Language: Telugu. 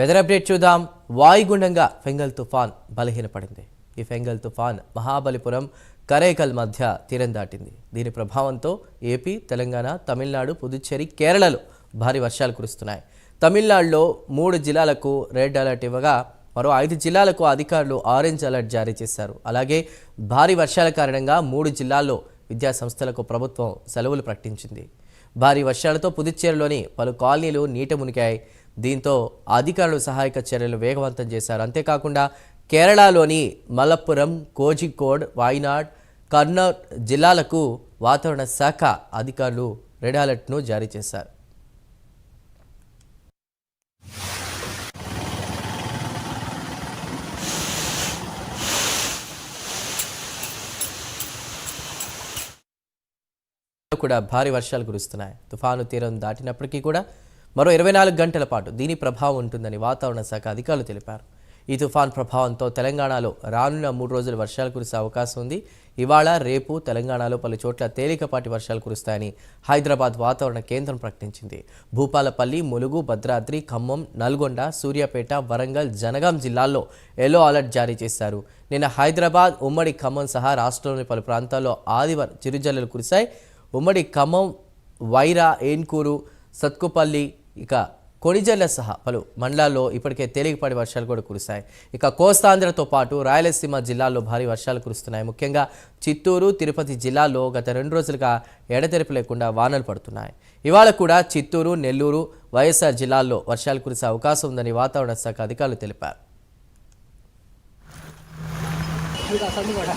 వెదర్ అప్డేట్ చూద్దాం. వాయుగుండంగా ఫెంగల్ తుఫాన్ బలహీనపడింది. ఈ ఫెంగల్ తుఫాన్ మహాబలిపురం కరైకల్ మధ్య తీరం దాటింది. దీని ప్రభావంతో ఏపీ తెలంగాణ తమిళనాడు పుదుచ్చేరి కేరళలో భారీ వర్షాలు కురుస్తున్నాయి. తమిళనాడులో మూడు జిల్లాలకు రెడ్ అలర్ట్ ఇవ్వగా మరో ఐదు జిల్లాలకు అధికారులు ఆరెంజ్ అలర్ట్ జారీ చేశారు. అలాగే భారీ వర్షాల కారణంగా మూడు జిల్లాల్లో విద్యా సంస్థలకు ప్రభుత్వం సెలవులు ప్రకటించింది. భారీ వర్షాలతో పుదుచ్చేరిలోని పలు కాలనీలు నీట మునిగాయి. దీంతో అధికారులు సహాయక చర్యలు వేగవంతం చేశారు. అంతేకాకుండా కేరళలోని మలప్పురం కోజికోడ్ వాయినాడ్ కర్నూల్ జిల్లాలకు వాతావరణ శాఖ అధికారులు రెడ్ అలర్ట్ను జారీ చేశారు. కూడా భారీ వర్షాలు కురుస్తున్నాయి. తుఫాను తీరం దాటినప్పటికీ కూడా మరో ఇరవై నాలుగు గంటల పాటు దీని ప్రభావం ఉంటుందని వాతావరణ శాఖ అధికారులు తెలిపారు. ఈ తుఫాన్ ప్రభావంతో తెలంగాణలో రానున్న మూడు రోజులు వర్షాలు కురిసే అవకాశం ఉంది. ఇవాళ రేపు తెలంగాణలో పలు చోట్ల తేలికపాటి వర్షాలు కురుస్తాయని హైదరాబాద్ వాతావరణ కేంద్రం ప్రకటించింది. భూపాలపల్లి ములుగు భద్రాద్రి ఖమ్మం నల్గొండ సూర్యాపేట వరంగల్ జనగాం జిల్లాల్లో ఎల్లో అలర్ట్ జారీ చేశారు. నిన్న హైదరాబాద్ ఉమ్మడి ఖమ్మం సహా రాష్ట్రంలోని పలు ప్రాంతాల్లో ఆదివారం చిరుజల్లులు కురిశాయి. ఉమ్మడి ఖమ్మం వైరా ఏన్కూరు సత్కుపల్లి ఇక కొణిజల్ల సహా పలు మండలాల్లో ఇప్పటికే తేలికపాటి వర్షాలు కూడా కురిశాయి ఇక కోస్తాంధ్రతో పాటు రాయలసీమ జిల్లాల్లో భారీ వర్షాలు కురుస్తున్నాయి. ముఖ్యంగా చిత్తూరు తిరుపతి జిల్లాల్లో గత రెండు రోజులుగా ఎడతెరిపి లేకుండా వానలు పడుతున్నాయి. ఇవాళ కూడా చిత్తూరు నెల్లూరు వైఎస్ఆర్ జిల్లాల్లో వర్షాలు కురిసే అవకాశం ఉందని వాతావరణ శాఖ అధికారులు తెలిపారు. కూడా.